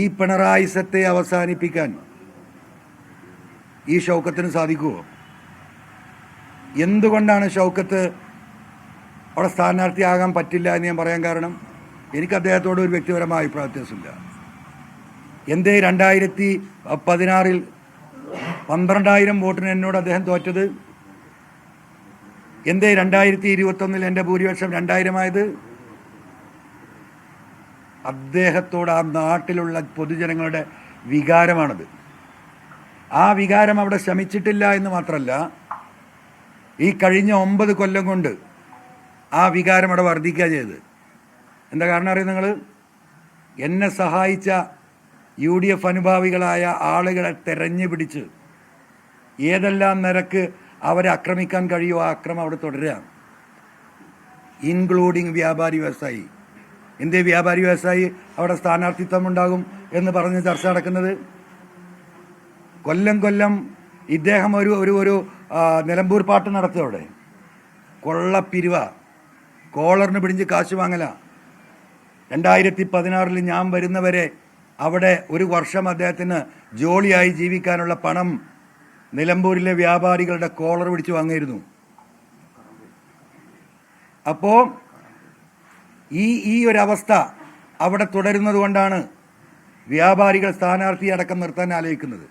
ഈ പിണറായിസത്തെ അവസാനിപ്പിക്കാൻ ഈ ഷൗക്കത്തിന് സാധിക്കുമോ എന്തുകൊണ്ടാണ് ഷൗക്കത്ത് അവിടെ സ്ഥാനാർത്ഥിയാകാൻ പറ്റില്ല എന്ന് ഞാൻ പറയാൻ കാരണം എനിക്ക് അദ്ദേഹത്തോട് ഒരു വ്യക്തിപരമായ അഭിപ്രായ വ്യത്യാസമില്ല എന്തേ രണ്ടായിരത്തി പതിനാറിൽ പന്ത്രണ്ടായിരം വോട്ടിന് എന്നോട് അദ്ദേഹം തോറ്റത്? എന്തേ രണ്ടായിരത്തി ഇരുപത്തൊന്നിൽ എന്റെ ഭൂരിപക്ഷം രണ്ടായിരമായത്? അദ്ദേഹത്തോട് ആ നാട്ടിലുള്ള പൊതുജനങ്ങളുടെ വികാരമാണത്. ആ വികാരം അവിടെ ശമിച്ചിട്ടില്ല എന്ന് മാത്രമല്ല ഈ കഴിഞ്ഞ ഒമ്പത് കൊല്ലം കൊണ്ട് ആ വികാരം അവിടെ വർദ്ധിക്കുക ചെയ്ത് എന്താ കാരണം അറിയാം നിങ്ങൾ എന്നെ സഹായിച്ച യു ഡി എഫ് അനുഭാവികളായ ആളുകളെ തെരഞ്ഞു പിടിച്ച് ഏതെല്ലാം നിരക്ക് അവരെ ആക്രമിക്കാൻ കഴിയുമോ ആ അക്രമം അവിടെ തുടരുക ഇൻക്ലൂഡിങ് വ്യാപാരി വ്യവസായി. എന്തേ വ്യാപാരി വ്യവസായി അവിടെ സ്ഥാനാർത്ഥിത്വം ഉണ്ടാകും എന്ന് പറഞ്ഞ് ചർച്ച നടക്കുന്നത്. കൊല്ലം കൊല്ലം ഇദ്ദേഹം ഒരു ഒരു ഒരു നിലമ്പൂർ പാട്ട് നടത്തും കൊള്ളപ്പിരിവ. കോളറിന് പിടിഞ്ഞ് കാശ് വാങ്ങല. രണ്ടായിരത്തി പതിനാറിൽ ഞാൻ വരുന്നവരെ അവിടെ ഒരു വർഷം അദ്ദേഹത്തിന് ജോളിയായി ജീവിക്കാനുള്ള പണം നിലമ്പൂരിലെ വ്യാപാരികളുടെ കോളർ പിടിച്ച് വാങ്ങിയിരുന്നു. അപ്പോൾ ഈ ഈ ഒരവസ്ഥ അവിടെ തുടരുന്നത് കൊണ്ടാണ് വ്യാപാരികൾ സ്ഥാനാർത്ഥി അടക്കം നിർത്താൻ ആലോചിക്കുന്നത്.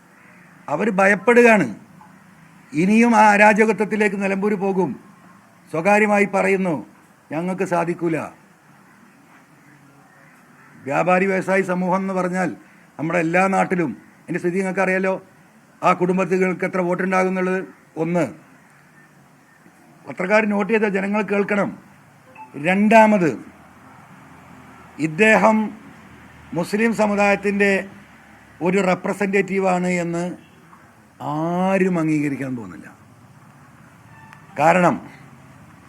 അവർ ഭയപ്പെടുകയാണ്. ഇനിയും ആ അരാജകത്വത്തിലേക്ക് നിലമ്പൂർ പോകും. സ്വകാര്യമായി പറയുന്നു ഞങ്ങൾക്ക് സാധിക്കൂല. വ്യാപാരി വ്യവസായി സമൂഹം എന്ന് പറഞ്ഞാൽ നമ്മുടെ എല്ലാ നാട്ടിലും എന്റെ സ്ഥിതി നിങ്ങൾക്ക് അറിയാലോ ആ കുടുംബത്തുകൾക്ക് എത്ര വോട്ടുണ്ടാകും എന്നുള്ളത് ഒന്ന്. പത്രക്കാർ നോട്ട് ചെയ്ത ജനങ്ങൾ കേൾക്കണം. രണ്ടാമത് ഇദ്ദേഹം മുസ്ലിം സമുദായത്തിന്റെ ഒരു റെപ്രസെന്റേറ്റീവാണ് എന്ന് ആരും അംഗീകരിക്കാൻ തോന്നില്ല കാരണം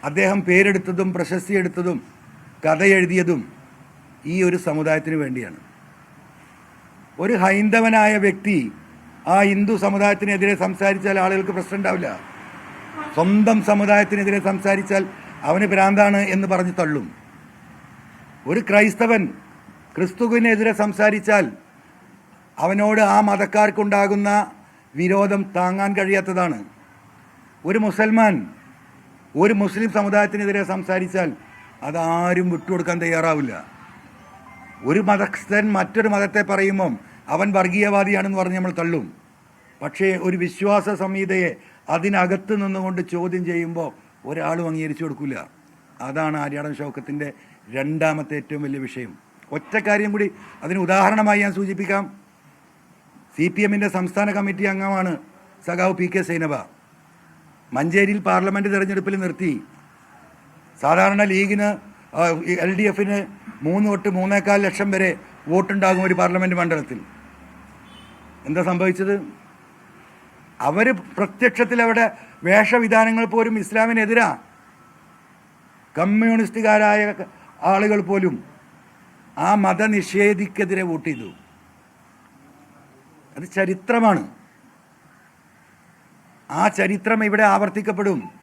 അദ്ദേഹം പേരെടുത്തതും പ്രശസ്തി എടുത്തതും കഥ എഴുതിയതും ഈ ഒരു സമുദായത്തിന് വേണ്ടിയാണ്. ഒരു ഹൈന്ദവനായ വ്യക്തി ആ ഹിന്ദു സമുദായത്തിനെതിരെ സംസാരിച്ചാൽ ആളുകൾക്ക് പ്രശ്നം ഉണ്ടാവില്ല സ്വന്തം സമുദായത്തിനെതിരെ സംസാരിച്ചാൽ അവന് ഭ്രാന്താണ് എന്ന് പറഞ്ഞ് തള്ളും. ഒരു ക്രൈസ്തവൻ ക്രിസ്തുവിനെതിരെ സംസാരിച്ചാൽ അവനോട് ആ മതക്കാർക്കുണ്ടാകുന്ന വിരോധം താങ്ങാൻ കഴിയാത്തതാണ്. ഒരു മുസൽമാൻ ഒരു മുസ്ലിം സമുദായത്തിനെതിരെ സംസാരിച്ചാൽ അതാരും വിട്ടുകൊടുക്കാൻ തയ്യാറാവില്ല. ഒരു മതസ്ഥൻ മറ്റൊരു മതത്തെ പറയുമ്പം അവൻ വർഗീയവാദിയാണെന്ന് പറഞ്ഞ് നമ്മൾ തള്ളും. പക്ഷേ ഒരു വിശ്വാസ സംഹിതയെ അതിനകത്ത് നിന്നുകൊണ്ട് ചോദ്യം ചെയ്യുമ്പോൾ ഒരാളും അംഗീകരിച്ചു കൊടുക്കില്ല അതാണ് ആര്യാടൻ ഷൗക്കത്തിന്റെ രണ്ടാമത്തെ ഏറ്റവും വലിയ വിഷയം. ഒറ്റ കാര്യം കൂടി അതിന് ഉദാഹരണമായി ഞാൻ സൂചിപ്പിക്കാം. സി പി എമ്മിന്റെ സംസ്ഥാന കമ്മിറ്റി അംഗമാണ് സഖാവ് പി കെ സൈനബ. മഞ്ചേരിയിൽ പാർലമെന്റ് തിരഞ്ഞെടുപ്പിൽ നിർത്തി. സാധാരണ ലീഗിന് എൽ ഡി എഫിന് മൂന്ന് തൊട്ട് മൂന്നേക്കാൽ ലക്ഷം വരെ വോട്ടുണ്ടാകും ഒരു പാർലമെന്റ് മണ്ഡലത്തിൽ. എന്താ സംഭവിച്ചത്? അവർ പ്രത്യക്ഷത്തിൽ അവിടെ വേഷവിധാനങ്ങൾ പോലും ഇസ്ലാമിനെതിരാ. കമ്മ്യൂണിസ്റ്റുകാരായ ആളുകൾ പോലും ആ മതനിഷേധിക്കെതിരെ വോട്ട് ചെയ്തു. അത് ചരിത്രമാണ്. ആ ചരിത്രം ഇവിടെ ആവർത്തിക്കപ്പെടും.